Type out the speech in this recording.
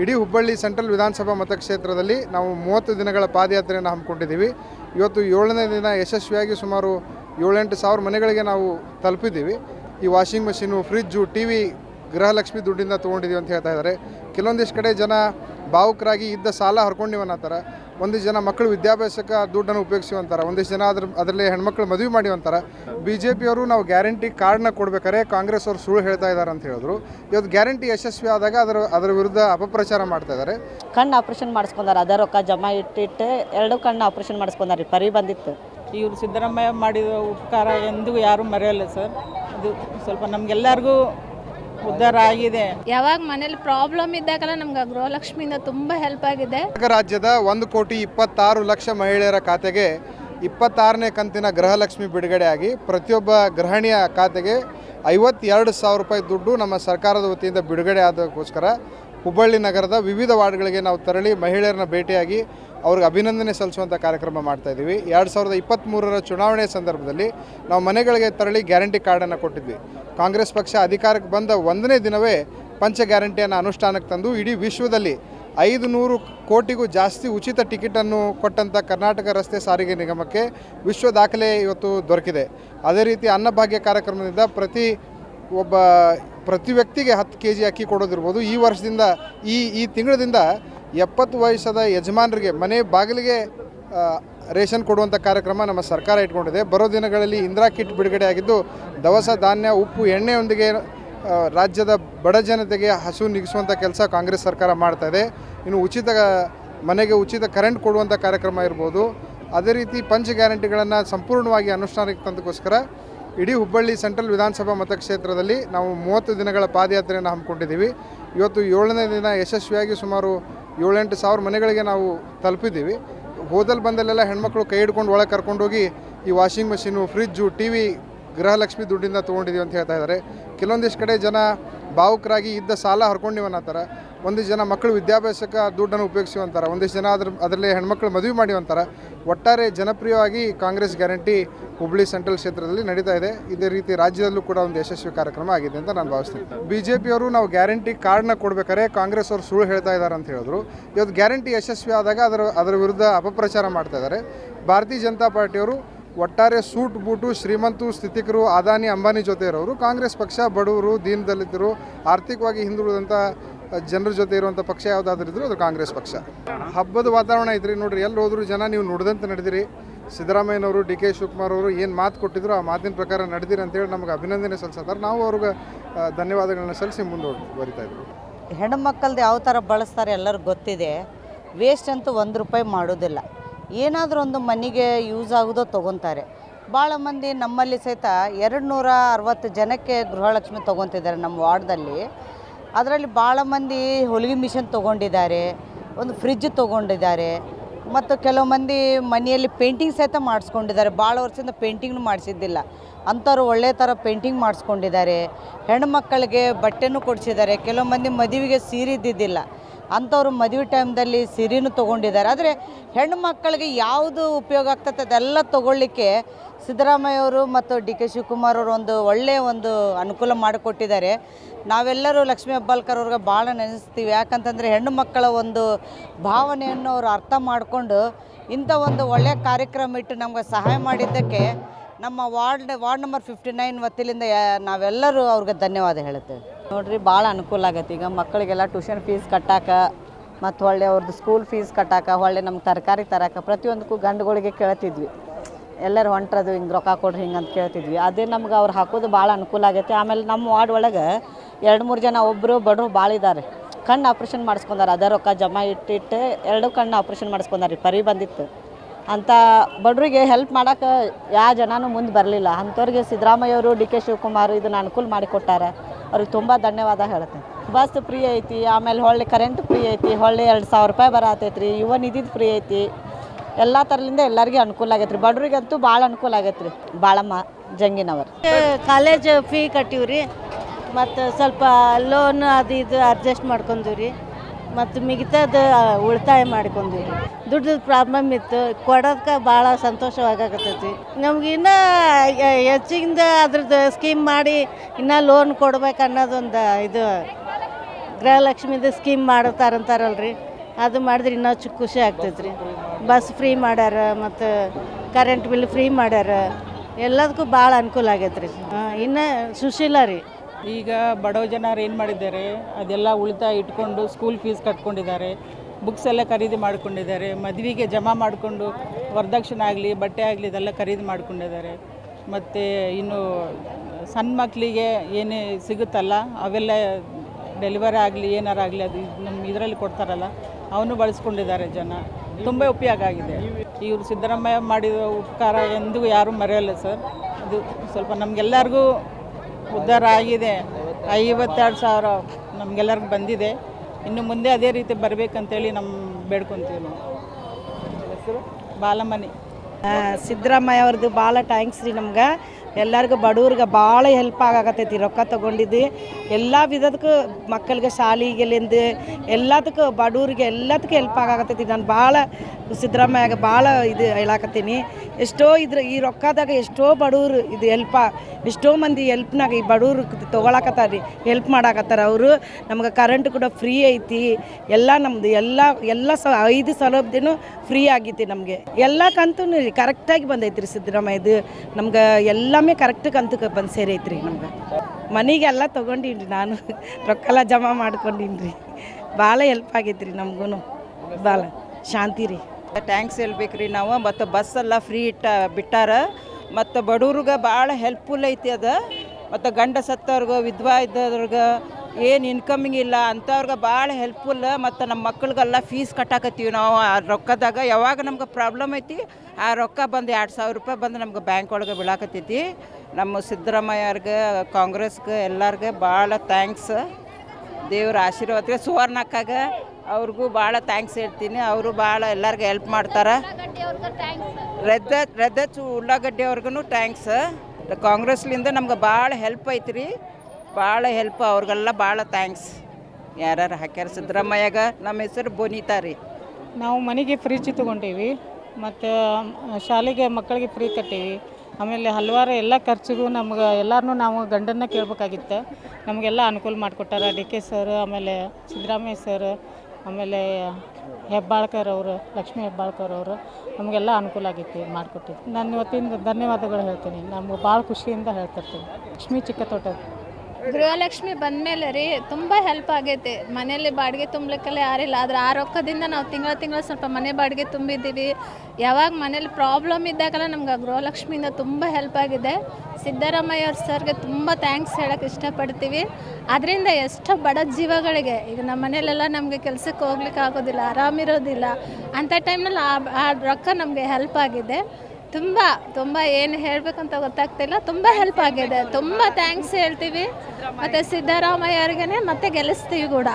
ಇಡೀ ಹುಬ್ಬಳ್ಳಿ ಸೆಂಟ್ರಲ್ ವಿಧಾನಸಭಾ ಮತಕ್ಷೇತ್ರದಲ್ಲಿ ನಾವು ಮೂವತ್ತು ದಿನಗಳ ಪಾದಯಾತ್ರೆಯನ್ನು ಹಮ್ಮಿಕೊಂಡಿದ್ದೀವಿ. ಇವತ್ತು ಏಳನೇ ದಿನ ಯಶಸ್ವಿಯಾಗಿ ಸುಮಾರು ಏಳೆಂಟು ಸಾವಿರ ಮನೆಗಳಿಗೆ ನಾವು ತಲುಪಿದ್ದೀವಿ. ಈ washing machine, fridge T V Gruhalakshmi ದುಡ್ಡಿಂದ ತೊಗೊಂಡಿದ್ದೀವಿ ಅಂತ ಹೇಳ್ತಾ ಇದ್ದಾರೆ. ಕೆಲವೊಂದಿಷ್ಟು ಕಡೆ ಜನ ಭಾವುಕರಾಗಿ ಇದ್ದ ಸಾಲ ಹರ್ಕೊಂಡಿವಿ ಅನ್ನತ್ತಾರೆ ಒಂದಿಷ್ಟು ಜನ ಮಕ್ಕಳು ವಿದ್ಯಾಭ್ಯಾಸಕ್ಕೆ ಆ ದುಡ್ಡನ್ನು ಉಪಯೋಗಿಸಿ ಅಂತಾರೆ. ಒಂದಿಷ್ಟು ಜನ ಅದ್ರ ಅದರಲ್ಲಿ ಹೆಣ್ಮಕ್ಳು ಮದುವೆ ಮಾಡಿ ಅಂತಾರೆ. ಬಿ ಜೆ ಪಿಯವರು ನಾವು ಗ್ಯಾರಂಟಿ ಕಾರ್ಡ್ನ ಕೊಡ್ಬೇಕಾರೆ ಕಾಂಗ್ರೆಸ್ ಅವರು ಸುಳ್ಳು ಹೇಳ್ತಾ ಇದ್ದಾರೆ ಅಂತ ಹೇಳಿದ್ರು. ಇವತ್ತು ಗ್ಯಾರಂಟಿ ಯಶಸ್ವಿ ಆದಾಗ ಅದರ ಅದರ ವಿರುದ್ಧ ಅಪಪ್ರಚಾರ ಮಾಡ್ತಾ ಇದ್ದಾರೆ ಕಣ್ಣು ಆಪ್ರೇಷನ್ ಮಾಡಿಸ್ಕೊಂಡಾರ. ಅದ ರೊಕ್ಕ ಜಮಾ ಇಟ್ಟಿಟ್ಟು ಎರಡು ಕಣ್ಣು ಆಪ್ರೇಷನ್ ಮಾಡಿಸ್ಕೊಂಡಾರಿ ಪರಿ ಬಂದಿತ್ತು. ಇವರು ಸಿದ್ದರಾಮಯ್ಯ ಮಾಡಿದ ಉಪಕಾರ ಎಂದಿಗೂ ಯಾರೂ ಮರೆಯಲ್ಲ ಸರ್. ಇದು ಸ್ವಲ್ಪ ನಮಗೆಲ್ಲರಿಗೂ ಉದ್ಧಾರ ಆಗಿದೆ ಯಾವಾಗ ಮನೇಲಿ ಪ್ರಾಬ್ಲಮ್ ಇದ್ದಾಗಲ್ಲ ನಮ್ಗೆ ಗೃಹಲಕ್ಷ್ಮಿಯಿಂದ ತುಂಬಾ ಹೆಲ್ಪ್ ಆಗಿದೆ. ಕರ್ನಾಟಕ ರಾಜ್ಯದ ಒಂದು ಕೋಟಿ ಇಪ್ಪತ್ತಾರು ಲಕ್ಷ ಮಹಿಳೆಯರ ಖಾತೆಗೆ ಇಪ್ಪತ್ತಾರನೇ ಕಂತಿನ ಗೃಹಲಕ್ಷ್ಮಿ ಬಿಡುಗಡೆಯಾಗಿ ಪ್ರತಿಯೊಬ್ಬ ಗೃಹಿಣಿಯ ಖಾತೆಗೆ ಐವತ್ತೆರಡು ಸಾವಿರ ರೂಪಾಯಿ ದುಡ್ಡು ನಮ್ಮ ಸರ್ಕಾರದ ವತಿಯಿಂದ ಬಿಡುಗಡೆ ಆದಕ್ಕೋಸ್ಕರ ಹುಬ್ಬಳ್ಳಿ ನಗರದ ವಿವಿಧ ವಾರ್ಡ್ಗಳಿಗೆ ನಾವು ತೆರಳಿ ಮಹಿಳೆಯರನ್ನ ಭೇಟಿಯಾಗಿ ಅವ್ರಿಗೆ ಅಭಿನಂದನೆ ಸಲ್ಲಿಸುವಂಥ ಕಾರ್ಯಕ್ರಮ ಮಾಡ್ತಾ ಇದ್ದೀವಿ. ಎರಡು ಸಾವಿರದ ಇಪ್ಪತ್ತ್ಮೂರರ ಚುನಾವಣೆ ಸಂದರ್ಭದಲ್ಲಿ ನಾವು ಮನೆಗಳಿಗೆ ತೆರಳಿ ಗ್ಯಾರಂಟಿ ಕಾರ್ಡನ್ನು ಕೊಟ್ಟಿದ್ವಿ. ಕಾಂಗ್ರೆಸ್ ಪಕ್ಷ ಅಧಿಕಾರಕ್ಕೆ ಬಂದ ಒಂದನೇ ದಿನವೇ ಪಂಚ ಗ್ಯಾರಂಟಿಯನ್ನು ಅನುಷ್ಠಾನಕ್ಕೆ ತಂದು ಇಡೀ ವಿಶ್ವದಲ್ಲಿ ಐದು ನೂರು ಕೋಟಿಗೂ ಜಾಸ್ತಿ ಉಚಿತ ಟಿಕೆಟನ್ನು ಕೊಟ್ಟಂಥ ಕರ್ನಾಟಕ ರಸ್ತೆ ಸಾರಿಗೆ ನಿಗಮಕ್ಕೆ ವಿಶ್ವ ದಾಖಲೆ ಇವತ್ತು ದೊರಕಿದೆ. ಅದೇ ರೀತಿ ಅನ್ನಭಾಗ್ಯ ಕಾರ್ಯಕ್ರಮದಿಂದ ಪ್ರತಿ ಒಬ್ಬ ಪ್ರತಿ ವ್ಯಕ್ತಿಗೆ ಹತ್ತು ಕೆ ಜಿ ಅಕ್ಕಿ ಕೊಡೋದಿರ್ಬೋದು. ಈ ವರ್ಷದಿಂದ, ಈ ಈ ತಿಂಗಳದಿಂದ ಎಪ್ಪತ್ತು ವಯಸ್ಸದ ಯಜಮಾನರಿಗೆ ಮನೆ ಬಾಗಿಲಿಗೆ ರೇಷನ್ ಕೊಡುವಂಥ ಕಾರ್ಯಕ್ರಮ ನಮ್ಮ ಸರ್ಕಾರ ಇಟ್ಕೊಂಡಿದೆ. ಬರೋ ದಿನಗಳಲ್ಲಿ ಇಂದಿರಾ ಕಿಟ್ ಬಿಡುಗಡೆ ಆಗಿದ್ದು ದವಸ, ಧಾನ್ಯ, ಉಪ್ಪು, ಎಣ್ಣೆಯೊಂದಿಗೆ ರಾಜ್ಯದ ಬಡ ಜನತೆಗೆ ಹಸು ನಿಗಿಸುವಂಥ ಕೆಲಸ ಕಾಂಗ್ರೆಸ್ ಸರ್ಕಾರ ಮಾಡ್ತಾ ಇದೆ. ಇನ್ನು ಉಚಿತ, ಮನೆಗೆ ಉಚಿತ ಕರೆಂಟ್ ಕೊಡುವಂಥ ಕಾರ್ಯಕ್ರಮ ಇರ್ಬೋದು. ಅದೇ ರೀತಿ ಪಂಚ ಗ್ಯಾರಂಟಿಗಳನ್ನು ಸಂಪೂರ್ಣವಾಗಿ ಅನುಷ್ಠಾನಕ್ಕೆ ತಂದಕ್ಕೋಸ್ಕರ ಇಡೀ ಹುಬ್ಬಳ್ಳಿ ಸೆಂಟ್ರಲ್ ವಿಧಾನಸಭಾ ಮತಕ್ಷೇತ್ರದಲ್ಲಿ ನಾವು ಮೂವತ್ತು ದಿನಗಳ ಪಾದಯಾತ್ರೆಯನ್ನು ಹಮ್ಮಿಕೊಂಡಿದ್ದೀವಿ. ಇವತ್ತು ಏಳನೇ ದಿನ ಯಶಸ್ವಿಯಾಗಿ ಸುಮಾರು ಏಳೆಂಟು ಸಾವಿರ ಮನೆಗಳಿಗೆ ನಾವು ತಲುಪಿದ್ದೀವಿ. ಹೋದಲ್ಲಿ ಬಂದಲ್ಲೆಲ್ಲ ಹೆಣ್ಮಕ್ಳು ಕೈ ಹಿಡ್ಕೊಂಡು ಒಳಗೆ ಕರ್ಕೊಂಡೋಗಿ ಈ washing machine fridge T V, Gruhalakshmi ದುಡ್ಡಿಂದ ತೊಗೊಂಡಿದ್ದೀವಿ ಅಂತ ಹೇಳ್ತಾ ಇದ್ದಾರೆ. ಕೆಲವೊಂದಿಷ್ಟು ಕಡೆ ಜನ ಭಾವುಕರಾಗಿ ಇದ್ದ ಸಾಲ ಹರ್ಕೊಂಡಿವಿ ಅನ್ನತ್ತಾರೆ ಒಂದಿಷ್ಟು ಜನ ಮಕ್ಕಳು ವಿದ್ಯಾಭ್ಯಾಸಕ್ಕೆ ದುಡ್ಡನ್ನು ಉಪಯೋಗಿಸುವಂತಾರೆ, ಒಂದಿಷ್ಟು ಜನ ಅದ್ರ ಅದರಲ್ಲಿ ಹೆಣ್ಮಕ್ಳು ಮದುವೆ ಮಾಡಿ ಅಂತಾರೆ ಒಟ್ಟಾರೆ ಜನಪ್ರಿಯವಾಗಿ ಕಾಂಗ್ರೆಸ್ ಗ್ಯಾರಂಟಿ ಹುಬ್ಬಳ್ಳಿ ಸೆಂಟ್ರಲ್ ಕ್ಷೇತ್ರದಲ್ಲಿ ನಡೀತಾ ಇದೆ. ಇದೇ ರೀತಿ ರಾಜ್ಯದಲ್ಲೂ ಕೂಡ ಒಂದು ಯಶಸ್ವಿ ಕಾರ್ಯಕ್ರಮ ಆಗಿದೆ ಅಂತ ನಾನು ಭಾವಿಸ್ತೀನಿ. ಬಿ ಜೆ ಪಿಯವರು ನಾವು ಗ್ಯಾರಂಟಿ ಕಾರ್ಡ್ನ ಕೊಡ್ಬೇಕಾರೆ ಕಾಂಗ್ರೆಸ್ ಅವರು ಸುಳ್ಳು ಹೇಳ್ತಾ ಇದ್ದಾರೆ ಅಂತ ಹೇಳಿದ್ರು. ಇವತ್ತು ಗ್ಯಾರಂಟಿ ಯಶಸ್ವಿ ಆದಾಗ ಅದರ ಅದರ ವಿರುದ್ಧ ಅಪಪ್ರಚಾರ ಮಾಡ್ತಾ ಇದ್ದಾರೆ. ಭಾರತೀಯ ಜನತಾ ಪಾರ್ಟಿಯವರು ಒಟ್ಟಾರೆ ಸೂಟ್ ಬೂಟು ಶ್ರೀಮಂತು ಸ್ಥಿತಿಕರು ಅದಾನಿ ಅಂಬಾನಿ ಜೊತೆ ಇರೋರು ಕಾಂಗ್ರೆಸ್ ಪಕ್ಷ ಬಡವರು ದೀನ ದಲಿತರು ಆರ್ಥಿಕವಾಗಿ ಹಿಂದುಳಿದಂಥ ಜನರ ಜೊತೆ ಇರುವಂಥ ಪಕ್ಷ ಯಾವುದಾದ್ರೂ ಇದ್ದರೂ ಅದು ಕಾಂಗ್ರೆಸ್ ಪಕ್ಷ. ಹಬ್ಬದ ವಾತಾವರಣ ಐತ್ರಿ ನೋಡ್ರಿ, ಎಲ್ಲಿ ಹೋದ್ರು ಜನ ನೀವು ನುಡಿದಂತೆ ನಡೆದಿರಿ ಸಿದ್ದರಾಮಯ್ಯನವರು, ಡಿ ಕೆ ಶಿವಕುಮಾರ್ ಅವರು ಏನು ಮಾತು ಕೊಟ್ಟಿದ್ರು ಆ ಮಾತಿನ ಪ್ರಕಾರ ನಡೆದಿರಿ ಅಂತೇಳಿ ನಮಗೆ ಅಭಿನಂದನೆ ಸಲ್ಲಿಸ್ತಾರೆ ನಾವು ಅವ್ರಿಗೆ ಧನ್ಯವಾದಗಳನ್ನ ಸಲ್ಲಿಸಿ ಮುಂದುವರಿತಾ ಇದ್ರು ಹೆಣ್ಮಕ್ಕಳದ್ದು ಯಾವ ಥರ ಬಳಸ್ತಾರೆ ಎಲ್ಲರಿಗೂ ಗೊತ್ತಿದೆ. ವೇಸ್ಟ್ ಅಂತೂ ಒಂದು ರೂಪಾಯಿ ಮಾಡೋದಿಲ್ಲ. ಏನಾದರೂ ಒಂದು ಮನೆಗೆ ಯೂಸ್ ಆಗೋದೋ ತೊಗೊತಾರೆ. ಭಾಳ ಮಂದಿ ನಮ್ಮಲ್ಲಿ ಸಹಿತ ಎರಡು ನೂರ ಅರವತ್ತು ಜನಕ್ಕೆ ಗೃಹಲಕ್ಷ್ಮಿ ತೊಗೊತಿದ್ದಾರೆ ನಮ್ಮ ವಾರ್ಡ್ದಲ್ಲಿ. ಅದರಲ್ಲಿ ಭಾಳ ಮಂದಿ ಹೊಲಿಗೆ ಮಿಷನ್ ತೊಗೊಂಡಿದ್ದಾರೆ, ಒಂದು ಫ್ರಿಜ್ ತೊಗೊಂಡಿದ್ದಾರೆ, ಮತ್ತು ಕೆಲವು ಮಂದಿ ಮನೆಯಲ್ಲಿ ಪೇಂಟಿಂಗ್ ಸಹಿತ ಮಾಡಿಸ್ಕೊಂಡಿದ್ದಾರೆ. ಭಾಳ ವರ್ಷದಿಂದ ಪೇಂಟಿಂಗ್ನು ಮಾಡಿಸಿದ್ದಿಲ್ಲ. ಅಂಥವ್ರು ಒಳ್ಳೆ ಥರ ಪೇಂಟಿಂಗ್ ಮಾಡಿಸ್ಕೊಂಡಿದ್ದಾರೆ. ಹೆಣ್ಮಕ್ಕಳಿಗೆ ಬಟ್ಟೆನೂ ಕೊಡಿಸಿದ್ದಾರೆ. ಕೆಲವು ಮಂದಿ ಮದುವೆಗೆ ಸೀರೆ ಇದ್ದಿದ್ದಿಲ್ಲ. ಅಂಥವ್ರು ಮದುವೆ ಟೈಮ್ದಲ್ಲಿ ಸೀರೆನೂ ತೊಗೊಂಡಿದ್ದಾರೆ. ಆದರೆ ಹೆಣ್ಣು ಮಕ್ಕಳಿಗೆ ಯಾವುದು ಉಪಯೋಗ ಆಗ್ತದೆ ಅದೆಲ್ಲ ತೊಗೊಳ್ಳಿಕ್ಕೆ ಸಿದ್ದರಾಮಯ್ಯ ಅವರು ಮತ್ತು ಡಿ ಕೆ ಶಿವಕುಮಾರ್ ಅವರು ಒಂದು ಒಳ್ಳೆಯ ಒಂದು ಅನುಕೂಲ ಮಾಡಿಕೊಟ್ಟಿದ್ದಾರೆ. ನಾವೆಲ್ಲರೂ ಲಕ್ಷ್ಮೀ ಹೆಬ್ಬಾಳ್ಕರ್ ಅವ್ರಿಗೆ ಭಾಳ ನೆನೆಸ್ತೀವಿ. ಯಾಕಂತಂದರೆ ಹೆಣ್ಣು ಮಕ್ಕಳ ಒಂದು ಭಾವನೆಯನ್ನು ಅವರು ಅರ್ಥ ಮಾಡಿಕೊಂಡು ಇಂಥ ಒಂದು ಒಳ್ಳೆಯ ಕಾರ್ಯಕ್ರಮ ಇಟ್ಟು ನಮ್ಗೆ ಸಹಾಯ ಮಾಡಿದ್ದಕ್ಕೆ ನಮ್ಮ ward ward number fifty nine ವತಿಲಿಂದ ನಾವೆಲ್ಲರೂ ಅವ್ರಿಗೆ ಧನ್ಯವಾದ ಹೇಳ್ತೇವೆ ನೋಡ್ರಿ ಭಾಳ ಅನುಕೂಲ ಆಗತ್ತೆ. ಈಗ ಮಕ್ಕಳಿಗೆಲ್ಲ ಟ್ಯೂಷನ್ ಫೀಸ್ ಕಟ್ಟಾಕ ಮತ್ತು ಹೊಳ್ಳೆ ಅವ್ರದ್ದು ಸ್ಕೂಲ್ ಫೀಸ್ ಕಟ್ಟಾಕ ಹೊಳ್ಳೆ ನಮ್ಗೆ ತರಕಾರಿ ತರಾಕ ಪ್ರತಿಯೊಂದಕ್ಕೂ ಗಂಡುಗಳಿಗೆ ಕೇಳ್ತಿದ್ವಿ. ಎಲ್ಲರೂ ಹೊಂಟ್ರದು, ಹಿಂಗೆ ರೊಕ್ಕ ಕೊಡ್ರಿ, ಹಿಂಗೆ ಅಂತ ಕೇಳ್ತಿದ್ವಿ. ಅದೇ ನಮ್ಗೆ ಅವ್ರು ಹಾಕೋದು ಭಾಳ ಅನುಕೂಲ ಆಗೈತೆ ಆಮೇಲೆ ನಮ್ಮ ವಾರ್ಡ್ ಒಳಗೆ ಎರಡು ಮೂರು ಜನ ಒಬ್ಬರು ಬಡವರು ಭಾಳ ಇದ್ದಾರೆ ಕಣ್ಣು ಆಪ್ರೇಷನ್ ಮಾಡಿಸ್ಕೊಂಡಾರ. ಅದೇ ರೊಕ್ಕ ಜಮಾ ಇಟ್ಟಿಟ್ಟು ಎರಡು ಕಣ್ಣು ಆಪ್ರೇಷನ್ ಮಾಡಿಸ್ಕೊಂಡಾರಿ, ಪರಿ ಬಂದಿತ್ತು. ಅಂತ ಬಡವರಿಗೆ ಹೆಲ್ಪ್ ಮಾಡೋಕೆ ಯಾವ ಜನನೂ ಮುಂದೆ ಬರಲಿಲ್ಲ. ಅಂಥವ್ರಿಗೆ ಸಿದ್ದರಾಮಯ್ಯವರು, ಡಿ ಕೆ ಶಿವಕುಮಾರ್ ಇದನ್ನು ಅನುಕೂಲ ಮಾಡಿಕೊಟ್ಟಾರ ಅವ್ರಿಗೆ ತುಂಬ ಧನ್ಯವಾದ ಹೇಳ್ತೇನೆ ಬಸ್ ಫ್ರೀ ಐತಿ, ಆಮೇಲೆ ಹೊಳ್ಳಿ ಕರೆಂಟ್ ಫ್ರೀ ಐತಿ, ಹೊಳ್ಳಿ ಎರಡು ಸಾವಿರ ರೂಪಾಯಿ ಬರತೈತಿ ರೀ ಯುವ ನಿಧಿದು ಫ್ರೀ ಐತಿ. ಎಲ್ಲ ಥರಲಿಂದ ಎಲ್ಲರಿಗೂ ಅನುಕೂಲ ಆಗೈತೆ ರೀ ಬಡವ್ರಿಗಂತೂ ಭಾಳ ಅನುಕೂಲ ಆಗೈತೆ ರೀ ಭಾಳಮ್ಮ ಜಂಗಿನವರು ಕಾಲೇಜ್ ಫೀ ಕಟ್ಟಿವ್ರಿ, ಮತ್ತು ಸ್ವಲ್ಪ ಲೋನ್ ಅದು ಇದು ಅಡ್ಜಸ್ಟ್ ಮಾಡ್ಕೊಂಡಿವ್ರಿ ಮತ್ತು ಮಿಗಿತದ ಉಳಿತಾಯ ಮಾಡ್ಕೊಂಡ್ವಿ. ದುಡ್ಡು ಪ್ರಾಬ್ಲಮ್ ಇತ್ತು ಕೊಡೋದಕ್ಕೆ ಭಾಳ ಸಂತೋಷವಾಗತ್ತೈತಿ ನಮ್ಗೆ ಇನ್ನೂ ಹೆಚ್ಚಿಂದ ಅದ್ರದ್ದು ಸ್ಕೀಮ್ ಮಾಡಿ ಇನ್ನೂ ಲೋನ್ ಕೊಡ್ಬೇಕು ಅನ್ನೋದೊಂದು ಇದು, ಗೃಹಲಕ್ಷ್ಮಿದು ಸ್ಕೀಮ್ ಮಾಡ್ತಾರಂತಾರಲ್ರಿ ಅದು ಮಾಡಿದ್ರೆ ಇನ್ನೂ ಚು, ಖುಷಿ ಆಗ್ತೈತೆ ಬಸ್ ಫ್ರೀ ಮಾಡ್ಯಾರ ಮತ್ತು ಕರೆಂಟ್ ಬಿಲ್ ಫ್ರೀ ಮಾಡ್ಯಾರ. ಎಲ್ಲದಕ್ಕೂ ಭಾಳ ಅನುಕೂಲ ಆಗೈತೆ ರೀ ಇನ್ನೂ ಸುಶೀಲ ರೀ ಈಗ ಬಡವ ಜನರು ಏನು ಮಾಡಿದ್ದಾರೆ, ಅದೆಲ್ಲ ಉಳಿತಾಯ ಇಟ್ಕೊಂಡು ಸ್ಕೂಲ್ ಫೀಸ್ ಕಟ್ಕೊಂಡಿದ್ದಾರೆ ಬುಕ್ಸ್ ಎಲ್ಲ ಖರೀದಿ ಮಾಡ್ಕೊಂಡಿದ್ದಾರೆ, ಮದುವೆಗೆ ಜಮಾ ಮಾಡಿಕೊಂಡು ವರದಕ್ಷಿಣೆ ಆಗಲಿ, ಬಟ್ಟೆ ಆಗಲಿ ಇದೆಲ್ಲ ಖರೀದಿ ಮಾಡ್ಕೊಂಡಿದ್ದಾರೆ. ಮತ್ತು ಇನ್ನು ಸಣ್ಣ ಮಕ್ಕಳಿಗೆ ಏನೇ ಸಿಗುತ್ತಲ್ಲ, ಅವೆಲ್ಲ ಡೆಲಿವರಿ ಆಗಲಿ ಏನಾರಾಗಲಿ ಅದು ನಮ್ಮ ಇದರಲ್ಲಿ ಕೊಡ್ತಾರಲ್ಲ, ಅವನು ಬಳಸ್ಕೊಂಡಿದ್ದಾರೆ ಜನ. ತುಂಬ ಉಪಯೋಗ ಆಗಿದೆ. ಇವರು ಸಿದ್ದರಾಮಯ್ಯ ಮಾಡಿದ ಉಪಕಾರ ಎಂದಿಗೂ ಯಾರೂ ಮರೆಯಲ್ಲ ಸರ್. ಇದು ಸ್ವಲ್ಪ ನಮಗೆಲ್ಲರಿಗೂ ಉದ್ಧಾರ ಆಗಿದೆ ಐವತ್ತೆರಡು ಸಾವಿರ ನಮಗೆಲ್ಲರಿಗೂ ಬಂದಿದೆ. ಇನ್ನು ಮುಂದೆ ಅದೇ ರೀತಿ ಬರಬೇಕಂತೇಳಿ ನಮ್ಮ ಬೇಡ್ಕೊತೀವಿ ನಾವು. ಹೆಸರು? ಬಾಲಮನಿ. ಸಿದ್ದರಾಮಯ್ಯ ಅವ್ರದ್ದು ಭಾಳ ಟ್ಯಾಂಕ್ಸ್ ರೀ ನಮ್ಗೆ. ಎಲ್ಲರಿಗೂ ಬಡವ್ರಿಗೆ ಭಾಳ ಹೆಲ್ಪ್ ಆಗಾಕತ್ತೈತಿ, ರೊಕ್ಕ ತೊಗೊಂಡಿದ್ದು. ಎಲ್ಲ ವಿಧದಕ್ಕೂ ಮಕ್ಕಳಿಗೆ ಶಾಲಿಗೆಲಿಂದ ಎಲ್ಲದಕ್ಕೂ ಬಡವ್ರಿಗೆ ಎಲ್ಲದಕ್ಕೂ ಹೆಲ್ಪ್ ಆಗಾಕತ್ತೈತಿ. ನಾನು ಭಾಳ ಸಿದ್ದರಾಮಯ್ಯಾಗ ಭಾಳ ಇದು ಹೇಳಾಕತ್ತೀನಿ. ಎಷ್ಟೋ ಇದ್ರ, ಈ ರೊಕ್ಕದಾಗ ಎಷ್ಟೋ ಬಡವ್ರು ಇದು ಹೆಲ್ಪ ಎಷ್ಟೋ ಮಂದಿ ಹೆಲ್ಪ್ನಾಗ ಈ ಬಡವ್ರು ತೊಗೊಳಕತ್ತಾರ ರೀ ಹೆಲ್ಪ್ ಮಾಡಾಕತ್ತಾರ ಅವರು. ನಮ್ಗೆ ಕರೆಂಟ್ ಕೂಡ ಫ್ರೀ ಐತಿ. ಎಲ್ಲ ನಮ್ಮದು ಎಲ್ಲ ಎಲ್ಲ ಸ, ಐದು ಸೌಲಭ್ಯನೂ ಫ್ರೀ ಆಗೈತಿ ನಮಗೆ. ಎಲ್ಲ ಕಂತೂ ಕರೆಕ್ಟಾಗಿ ಬಂದೈತಿ ರೀ ಸಿದ್ದರಾಮಯ್ಯದು. ನಮ್ಗೆ ಎಲ್ಲமே ಕರೆಕ್ಟ್ ಕಂತಕ್ಕೆ ಬಂದು ಸೇರೈತೆ ರೀ ನಮ್ಗೆ. ಮನೆಗೆಲ್ಲ ತೊಗೊಂಡೀನಿ ನಾನು. ರೊಕ್ಕ ಎಲ್ಲ ಜಮಾ ಮಾಡ್ಕೊಂಡೀನಿ ರೀ ಭಾಳ ಹೆಲ್ಪ್ ಆಗೈತೆ ರೀ ನಮಗೂ ಭಾಳ ಶಾಂತಿ ರೀ. ಟ್ಯಾಂಕ್ಸ್ ಹೇಳ್ಬೇಕು ರೀ ನಾವು. ಮತ್ತು ಬಸ್ ಎಲ್ಲ ಫ್ರೀ ಇಟ್ಟ ಬಿಟ್ಟಾರ. ಮತ್ತು ಬಡವ್ರಿಗೆ ಭಾಳ ಹೆಲ್ಪ್ಫುಲ್ ಐತಿ ಅದು. ಮತ್ತು ಗಂಡ ಸತ್ತವ್ರಿಗೆ ವಿಧವಾ ಇದ್ದವ್ರಿಗೆ ಏನು ಇನ್ಕಮಿಂಗ್ ಇಲ್ಲ ಅಂಥವ್ರಿಗೆ ಭಾಳ ಹೆಲ್ಪ್ಫುಲ್ ಮತ್ತು ನಮ್ಮ ಮಕ್ಳಿಗೆಲ್ಲ ಫೀಸ್ ಕಟ್ಟಾಕತ್ತೀವಿ ನಾವು. ಆ ರೊಕ್ಕದಾಗ ಯಾವಾಗ ನಮ್ಗೆ ಪ್ರಾಬ್ಲಮ್ ಐತಿ, ಆ ರೊಕ್ಕ ಬಂದು ಎರಡು ಸಾವಿರ ರೂಪಾಯಿ ಬಂದು ನಮ್ಗೆ ಬ್ಯಾಂಕ್ ಒಳಗೆ ಬೀಳಾಕತ್ತೈತಿ. ನಮ್ಮ ಸಿದ್ದರಾಮಯ್ಯರ್ಗೆ, ಕಾಂಗ್ರೆಸ್ಗೆ, ಎಲ್ಲರಿಗೆ ಭಾಳ ಥ್ಯಾಂಕ್ಸ್ ದೇವ್ರ ಆಶೀರ್ವಾದಕ್ಕೆ ಸುವರ್ಣಕ್ಕಾಗ ಅವ್ರಿಗೂ ಭಾಳ ಥ್ಯಾಂಕ್ಸ್ ಹೇಳ್ತೀನಿ. ಅವರು ಭಾಳ ಎಲ್ಲರಿಗೂ ಹೆಲ್ಪ್ ಮಾಡ್ತಾರೆ. ರೆದ್ದ ರೆದ್ದ ಉಳ್ಳಾಗಡ್ಡಿ ಅವ್ರಿಗೂ ಥ್ಯಾಂಕ್ಸ್ ಕಾಂಗ್ರೆಸ್ಲಿಂದ ನಮ್ಗೆ ಭಾಳ ಹೆಲ್ಪ್ ಐತಿ ರೀ ಭಾಳ ಹೆಲ್ಪ್ ಅವ್ರಿಗೆಲ್ಲ ಭಾಳ ಥ್ಯಾಂಕ್ಸ್ ಯಾರ್ಯಾರು ಹಾಕ್ಯಾರ ಸಿದ್ದರಾಮಯ್ಯಾಗ, ನಮ್ಮ ಹೆಸರು ಬೋನಿತಾ ರೀ. ನಾವು ಮನೆಗೆ ಫ್ರಿಜ್ ತೊಗೊಂಡೀವಿ, ಮತ್ತು ಶಾಲೆಗೆ ಮಕ್ಕಳಿಗೆ ಫ್ರೀ ಕಟ್ಟೀವಿ ಆಮೇಲೆ ಹಲವಾರು ಎಲ್ಲ ಖರ್ಚಿಗೂ ನಮ್ಗೆ ಎಲ್ಲರೂ ನಾವು ಗಂಡನ್ನ ಕೇಳಬೇಕಾಗಿತ್ತು. ನಮಗೆಲ್ಲ ಅನುಕೂಲ ಮಾಡಿಕೊಟ್ಟಾರ ಡಿ ಕೆ ಸರ್ ಆಮೇಲೆ ಸಿದ್ದರಾಮಯ್ಯ ಸರ್ ಆಮೇಲೆ ಹೆಬ್ಬಾಳ್ಕರ್ ಅವರು, ಲಕ್ಷ್ಮೀ ಹೆಬ್ಬಾಳ್ಕರ್ ಅವರು, ನಮಗೆಲ್ಲ ಅನುಕೂಲ ಆಗೈತಿ ಮಾಡಿಕೊಟ್ಟಿದ್ದು ನಾನು ಇವತ್ತಿಂದ ಧನ್ಯವಾದಗಳು ಹೇಳ್ತೀನಿ. ನಮ್ಗೆ ಭಾಳ ಖುಷಿಯಿಂದ ಹೇಳ್ತಿರ್ತೀನಿ. ಲಕ್ಷ್ಮೀ ಚಿಕ್ಕತೋಟ. ಗೃಹಲಕ್ಷ್ಮಿ ಬಂದಮೇಲೆ ರೀ ತುಂಬ ಹೆಲ್ಪ್ ಆಗೈತೆ. ಮನೇಲಿ ಬಾಡಿಗೆ ತುಂಬಲಿಕ್ಕೆಲ್ಲ ಯಾರಿಲ್ಲ. ಆದ್ರೆ ಆ ರೊಕ್ಕದಿಂದ ನಾವು ತಿಂಗಳ ತಿಂಗಳ ಸ್ವಲ್ಪ ಮನೆ ಬಾಡಿಗೆ ತುಂಬಿದ್ದೀವಿ. ಯಾವಾಗ ಮನೇಲಿ ಪ್ರಾಬ್ಲಮ್ ಇದ್ದಾಗಲ್ಲ ನಮ್ಗೆ ಗೃಹಲಕ್ಷ್ಮಿಯಿಂದ ತುಂಬ ಹೆಲ್ಪ್ ಆಗಿದೆ. ಸಿದ್ದರಾಮಯ್ಯ ಅವ್ರ ಸರ್ಗೆ ತುಂಬ ಥ್ಯಾಂಕ್ಸ್ ಹೇಳೋಕ್ಕೆ ಇಷ್ಟಪಡ್ತೀವಿ. ಅದರಿಂದ ಎಷ್ಟೋ ಬಡ ಜೀವಗಳಿಗೆ, ಈಗ ನಮ್ಮ ಮನೇಲೆಲ್ಲ ನಮಗೆ ಕೆಲಸಕ್ಕೆ ಹೋಗ್ಲಿಕ್ಕೆ ಆಗೋದಿಲ್ಲ ಆರಾಮಿರೋದಿಲ್ಲ ಅಂಥ ಟೈಮ್ನಲ್ಲಿ ಆ ರೊಕ್ಕ ನಮಗೆ ಹೆಲ್ಪ್ ಆಗಿದೆ. ತುಂಬ ತುಂಬ ಏನು ಹೇಳಬೇಕಂತ ಗೊತ್ತಾಗ್ತಿಲ್ಲ. ತುಂಬ ಹೆಲ್ಪ್ ಆಗಿದೆ. ತುಂಬ ಥ್ಯಾಂಕ್ಸ್ ಹೇಳ್ತೀವಿ. ಮತ್ತು ಸಿದ್ದರಾಮಯ್ಯ ಅವ್ರಿಗೆ ಮತ್ತೆ ಗೆಲ್ಲಿಸ್ತೀವಿ ಕೂಡ.